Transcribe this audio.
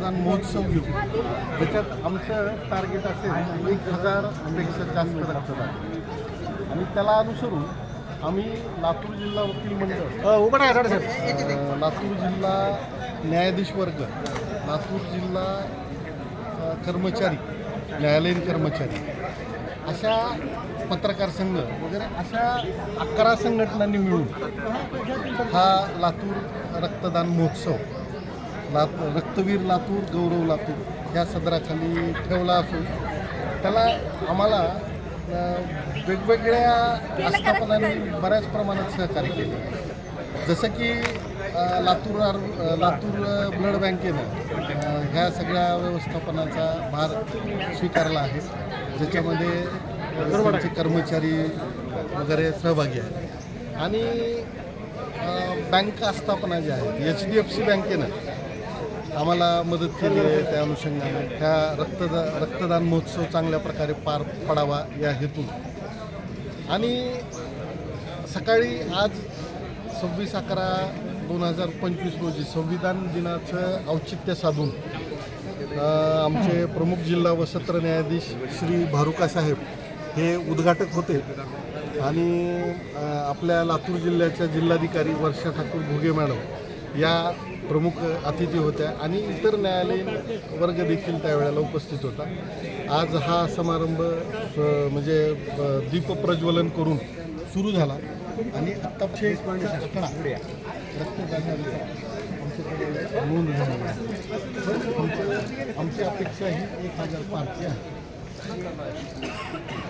रक्तदान महोत्सव. घेऊ त्याच्यात आमचं टार्गेट असेल एक हजारपेक्षा जास्त रक्तदान. आणि त्याला अनुसरून आम्ही लातूर जिल्हा वकील मंडळ लातूर जिल्हा न्यायाधीश वर्ग लातूर जिल्हा कर्मचारी न्यायालयीन कर्मचारी अशा पत्रकार संघ वगैरे अशा अकरा संघटनांनी मिळून हा लातूर रक्तदान महोत्सव लात रक्तवीर लातूर गौरव लातूर या सदराखाली ठेवला असून त्याला आम्हाला वेगवेगळ्या आस्थापनांनी बऱ्याच प्रमाणात सहकार्य केले. जसं की लातूर लातूर ब्लड बँकेनं ह्या सगळ्या व्यवस्थापनाचा भार स्वीकारला आहे. ज्याच्यामध्ये कर्मचारी वगैरे सहभागी आहेत. आणि बँक आस्थापना ज्या आहेत एच डी एफ सी बँकेनं आम्हाला मदत केली आहे त्या अनुषंगाने. ह्या रक्तदा रक्तदान महोत्सव चांगल्या प्रकारे पार पडावा या हेतून. आणि सकाळी आज सव्वीस अकरा दोन हजार पंचवीस रोजी संविधान दिनाचं औचित्य साधून आमचे प्रमुख जिल्हा व सत्र न्यायाधीश श्री भारुका साहेब हे उद्घाटक होते. आणि आपल्या लातूर जिल्ह्याच्या जिल्हाधिकारी वर्षा ठाकूर भुगे मॅडम या प्रमुख अतिथी होत्या आणि इतर न्यायालयीन वर्ग देखील त्यावेळेला उपस्थित होता. आज हा समारंभ म्हणजे दीपप्रज्वलन करून सुरू झाला आणि आत्ताचे आकडा रक्तदानाचा नोंद झालेला आहे आमची अपेक्षा ही एक हजार पाचशे आहे.